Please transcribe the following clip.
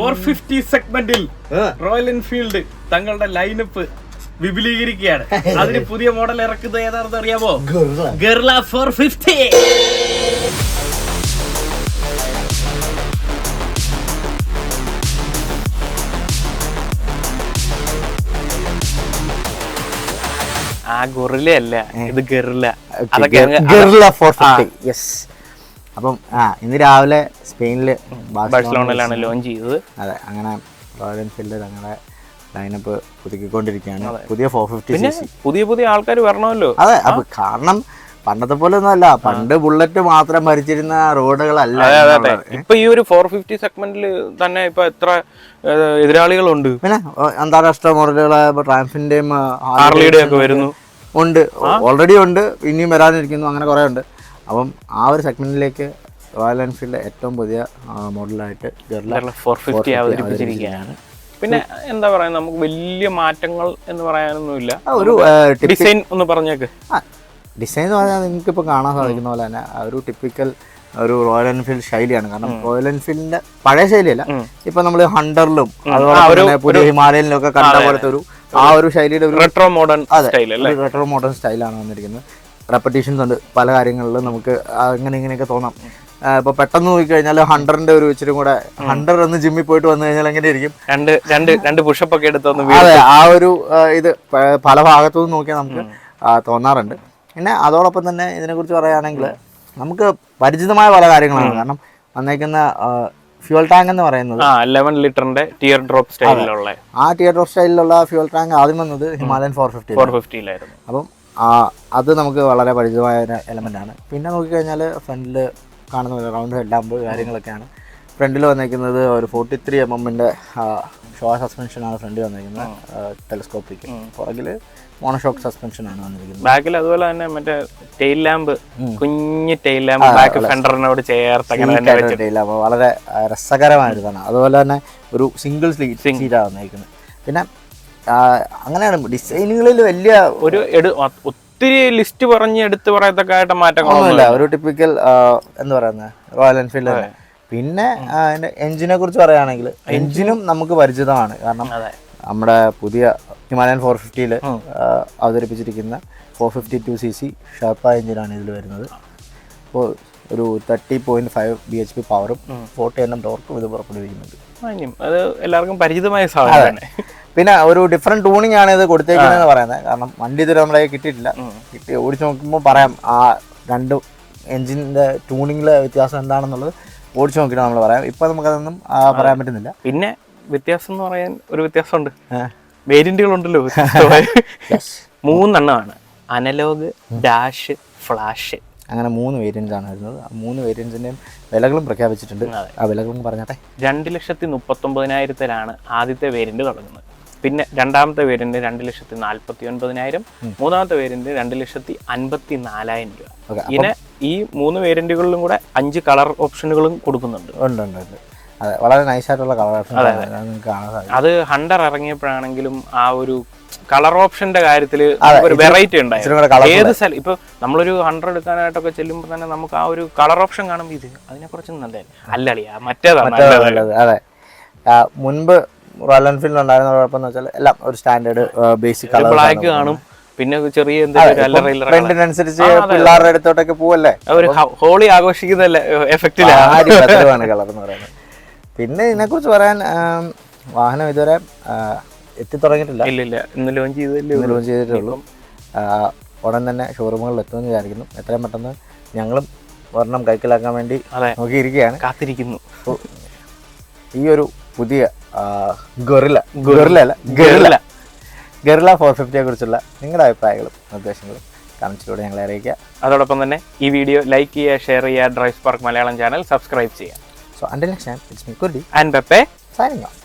Four fifty സെഗ്മെന്റിൽ Royal Enfield തങ്ങളുടെ lineup വിപുലീകരിക്കുകയാണ്. അതിന് പുതിയ മോഡൽ ഇറക്കുന്നത് ഏതാണെന്ന് അറിയാമോ? ഗർല. ഗർല ഫോർ ഫിഫ്റ്റി ആ ഗൊറില അല്ല ഇത് ഗെർല അതൊക്കെ ഗെർല ഗർല ഫോർ ഫിഫ്റ്റി യെസ് അപ്പം ആ ഇന്ന് രാവിലെ സ്പെയിനിൽ ബാഴ്സലോണയിലാണ് ലോഞ്ച് ചെയ്തത്. അതെ അങ്ങനെ റോയൽ എൻഫീൽഡ് തങ്ങളുടെ ലൈനപ്പ് പുതുക്കിക്കൊണ്ടിരിക്കുകയാണ്. പുതിയ ഫോർ ഫിഫ്റ്റി പുതിയ പുതിയ ആൾക്കാർ വരണമല്ലോ. അതെ അപ്പൊ കാരണം പണ്ടത്തെ പോലെ ഒന്നും അല്ല പണ്ട് ബുള്ളറ്റ് മാത്രം ഭരിച്ചിരുന്ന റോഡുകളല്ല. ഇപ്പൊ ഈ ഒരു ഫോർ ഫിഫ്റ്റി സെഗ്മെന്റിൽ തന്നെ ഇപ്പൊ എത്ര എതിരാളികളുണ്ട്. പിന്നെ അന്താരാഷ്ട്ര മോഡലുകളായ ട്രാൻസിന്റെയും ഒക്കെ വരുന്നു. ഉണ്ട്. ഓൾറെഡി ഉണ്ട്. ഇനിയും വരാനിരിക്കുന്നു. അങ്ങനെ കുറെ ഉണ്ട്. അപ്പം ആ ഒരു സെഗ്മെന്റിലേക്ക് റോയൽ എൻഫീൽഡ് ഏറ്റവും പുതിയ മോഡലായിട്ട് ഗർല ഫോർ ഫിഫ്റ്റി അവതരിപ്പിച്ചിരിക്കുകയാണ്. പിന്നെ എന്താ പറയാ നമുക്ക് വലിയ മാറ്റങ്ങൾ എന്ന് പറയാനൊന്നുമില്ല. ഒരു ഡിസൈൻ ഒന്ന് പറഞ്ഞേക്ക്. ഡിസൈൻ എന്ന് പറഞ്ഞാൽ നിങ്ങൾക്ക് ഇപ്പോൾ കാണാൻ സാധിക്കുന്ന പോലെ തന്നെ ഒരു ടിപ്പിക്കൽ ഒരു റോയൽ എൻഫീൽഡ് ശൈലിയാണ്. കാരണം റോയൽ എൻഫീൽഡിന്റെ പഴയ ശൈലിയല്ല. ഇപ്പൊ നമ്മൾ ഹണ്ടറിലും അതുപോലെ തന്നെ പുതിയ ഹിമാലയനിലും ഒക്കെ കണ്ട പോലത്തെ ഒരു ആ ഒരു ശൈലിയുടെ ഒരു റെട്രോ മോഡേൺ സ്റ്റൈൽ അല്ലേ? റെട്രോ മോഡേൺ സ്റ്റൈലാണ് വന്നിരിക്കുന്നത്. റെപ്പറ്റീഷൻസ് ഉണ്ട്. പല കാര്യങ്ങളിലും നമുക്ക് അങ്ങനെ ഇങ്ങനെയൊക്കെ തോന്നാം. ഇപ്പൊ പെട്ടെന്ന് നോക്കിക്കഴിഞ്ഞാൽ ഹണ്ടറിന്റെ ഒരു ഇച്ചിരി കൂടെ ഹണ്ടർ എന്ന് ജിമ്മിൽ പോയിട്ട് വന്നു കഴിഞ്ഞാൽ എങ്ങനെ ഇരിക്കും രണ്ട് രണ്ട് രണ്ട് പുഷപ്പ് ഒക്കെ എടുത്തൊന്ന് അതെ ആ ഒരു ഇത് പല ഭാഗത്തു നിന്ന് നോക്കിയാൽ നമുക്ക് തോന്നാറുണ്ട്. പിന്നെ അതോടൊപ്പം തന്നെ ഇതിനെക്കുറിച്ച് പറയുകയാണെങ്കിൽ നമുക്ക് പരിചിതമായ പല കാര്യങ്ങളാണ്. കാരണം വന്നേക്കുന്ന ഫ്യൂൽ ടാങ്ക് എന്ന് പറയുന്നത് ലെവൻ ലിറ്ററിന്റെ ടിയർ ഡ്രോപ്പ് സ്റ്റൈലിലുള്ള ആ ടിയർ ഡ്രോപ്പ് സ്റ്റൈലിലുള്ള ഫ്യൂൽ ടാങ്ക് ആദ്യം വന്നത് ഹിമാലയൻ ഫോർ ഫിഫ്റ്റി ഫോർ ഫിഫ്റ്റിയിലായിരുന്നു അപ്പം ആ അത് നമുക്ക് വളരെ പരിചിതമായ ഒരു എലമെന്റ് ആണ്. പിന്നെ നോക്കിക്കഴിഞ്ഞാൽ ഫ്രണ്ടിൽ കാണുന്ന റൗണ്ട് ഹെഡ് ലാമ്പ് കാര്യങ്ങളൊക്കെയാണ്. ഫ്രണ്ടിൽ വന്നിരിക്കുന്നത് ഒരു ഫോർട്ടി ത്രീ എം എമ്മിന്റെ ഷോ സസ്പെൻഷനാണ് ഫ്രണ്ടിൽ വന്നിരിക്കുന്നത്. ടെലിസ്കോപ്പിക്ക് പുറകിൽ മോണോഷോക്ക് സസ്പെൻഷനാണ് വന്നിരിക്കുന്നത്. ബാക്കിൽ അതുപോലെ തന്നെ മറ്റേ ടെയിൽ ലാമ്പ് കുഞ്ഞ് ടെയിൽ ലാമ്പ് ബാക്ക് ഫെൻഡറിനോട് ചേർത്ത് വെച്ച് അപ്പോൾ വളരെ രസകരമായിട്ടാണ് അതുപോലെ തന്നെ ഒരു സിംഗിൾ സീറ്റാണ് വന്നിരിക്കുന്നത്. പിന്നെ അങ്ങനെയാണ്. ഡിസൈനുകളിൽ വലിയ ഒരു ഒത്തിരി ലിസ്റ്റ് പറഞ്ഞ് എടുത്ത് പറയത്തക്ക മാറ്റങ്ങളൊന്നുമില്ല ഒരു ടിപ്പിക്കൽ എന്ന് പറയുന്നത് റോയൽ എൻഫീൽഡ് പിന്നെ അതിന്റെ എഞ്ചിനെ കുറിച്ച് പറയുകയാണെങ്കിൽ എഞ്ചിനും നമുക്ക് പരിചിതമാണ്. കാരണം നമ്മുടെ പുതിയ ഹിമാലയൻ ഫോർ ഫിഫ്റ്റിയിൽ അവതരിപ്പിച്ചിരിക്കുന്ന four fifty two C C Sherpa എഞ്ചിനാണ് ഇതിൽ വരുന്നത്. അപ്പോൾ ഒരു thirty point five B H P പവറും ഫോർട്ടി എണ്ണം ടോർക്കും ഇത് പുറപ്പെടുവിക്കുന്നുണ്ട്. അത് എല്ലാവർക്കും പരിചിതമായ സാധനം തന്നെ പിന്നെ ഒരു ഡിഫറെന്റ് ടൂണിംഗ് ആണ് ഇത് കൊടുത്തേക്കുന്നത് പറയുന്നത്. കാരണം വണ്ടി ഇതുവരെ നമ്മളെ കിട്ടിയിട്ടില്ല. കിട്ടി ഓടിച്ചു നോക്കുമ്പോൾ പറയാം ആ രണ്ട് എഞ്ചിന്റെ ട്യൂണിങ്ങിലെ വ്യത്യാസം എന്താണെന്നുള്ളത് ഓടിച്ചു നോക്കിയിട്ട് നമ്മൾ പറയാം. ഇപ്പൊ നമുക്കതൊന്നും പറയാൻ പറ്റുന്നില്ല. പിന്നെ വ്യത്യാസം എന്ന് പറയാൻ ഒരു വ്യത്യാസമുണ്ട്. വേരിയന്റുകൾ ഉണ്ടല്ലോ. മൂന്നെണ്ണമാണ് അനലോഗ് ഡാഷ് ഫ്ലാഷ്. അങ്ങനെ മൂന്ന് വേരിയൻസ് ആണ് വരുന്നത്. ആ മൂന്ന് വേരിയൻസിന്റെയും വിലകളും പ്രഖ്യാപിച്ചിട്ടുണ്ട്. ആ വിലകളും പറഞ്ഞാട്ടെ. രണ്ട് ലക്ഷത്തി മുപ്പത്തൊമ്പതിനായിരത്തിലാണ് ആദ്യത്തെ വേരിയന്റ് തുടങ്ങുന്നത്. പിന്നെ രണ്ടാമത്തെ വേരിയന്റ് രണ്ട് ലക്ഷത്തി നാൽപ്പത്തി ഒൻപതിനായിരം മൂന്നാമത്തെ വേരിയന്റ് രണ്ട് ലക്ഷത്തി അൻപത്തി നാലായിരം രൂപ ഇങ്ങനെ ഈ മൂന്ന് വേരിയന്റുകളിലും കൂടെ അഞ്ച് കളർ ഓപ്ഷനുകളും കൊടുക്കുന്നുണ്ട്. ഉണ്ട് ഉണ്ട് ഉണ്ട്. അതെ വളരെ നൈസായിട്ടുള്ള കളർ ഓപ്ഷൻ അത് ഹണ്ടർ ഇറങ്ങിയപ്പോഴാണെങ്കിലും ആ ഒരു കളർ ഓപ്ഷന്റെ കാര്യത്തിൽ ഒരു വെറൈറ്റി ഉണ്ടായിരുന്നു. ഏത് സ്ഥലം ഇപ്പൊ നമ്മളൊരു ഹണ്ടർ എടുക്കാനായിട്ടൊക്കെ ചെല്ലുമ്പോൾ തന്നെ നമുക്ക് ആ ഒരു കളർ ഓപ്ഷൻ കാണുമ്പോൾ ഇത് അതിനെ കുറച്ച് നല്ലതല്ലേ? അല്ലളിയാ മറ്റേതാണ് അതെ. മുൻപ് റോയൽ എൻഫീൽഡ് ഉണ്ടായിരുന്ന കുഴപ്പമെന്ന് വെച്ചാൽ എല്ലാം ഒരു സ്റ്റാൻഡേർഡ് ബേസിക് കളർ ബ്ലാക്ക് കാണും. പിന്നെ ചെറിയ ട്രെൻഡിനനുസരിച്ച് പിള്ളേരുടെ അടുത്തോട്ടൊക്കെ പോവല്ലേ? ഒരു ഹോളി ആഘോഷിക്കുന്ന ആണ് ആരിപ്പത്രമാണ് കളർ എന്ന് പറയുന്നത്. പിന്നെ ഇതിനെക്കുറിച്ച് പറയാൻ വാഹനം ഇതുവരെ എത്തി എത്തിത്തുടങ്ങിയിട്ടില്ല. ഇല്ല ഇന്ന് ലോഞ്ച് ചെയ്തല്ലേ ലോഞ്ച് ചെയ്തിട്ടുള്ളൂ ഉടൻ തന്നെ ഷോറൂമുകളിൽ എത്തുമെന്ന് വിചാരിക്കുന്നു. എത്രയും പെട്ടെന്ന് ഞങ്ങളും ഒരെണ്ണം കൈക്കലാക്കാൻ വേണ്ടി നോക്കിയിരിക്കുകയാണ്. കാത്തിരിക്കുന്നു. ഈ ഒരു പുതിയ ഗൊറില ഗൊറില അല്ല. ഗറില ഗറില ഫോർ ഫിഫ്റ്റിയെ കുറിച്ചുള്ള നിങ്ങളുടെ അഭിപ്രായങ്ങളും നിർദ്ദേശങ്ങളും കമൻസിലൂടെ ഞങ്ങളെ അറിയിക്കുക. അതോടൊപ്പം തന്നെ ഈ വീഡിയോ ലൈക്ക് ചെയ്യുക ഷെയർ ചെയ്യുക Drive Spark Malayalam channel subscribe ചെയ്യുക. So until next time it's me Kurdi and Peppe signing off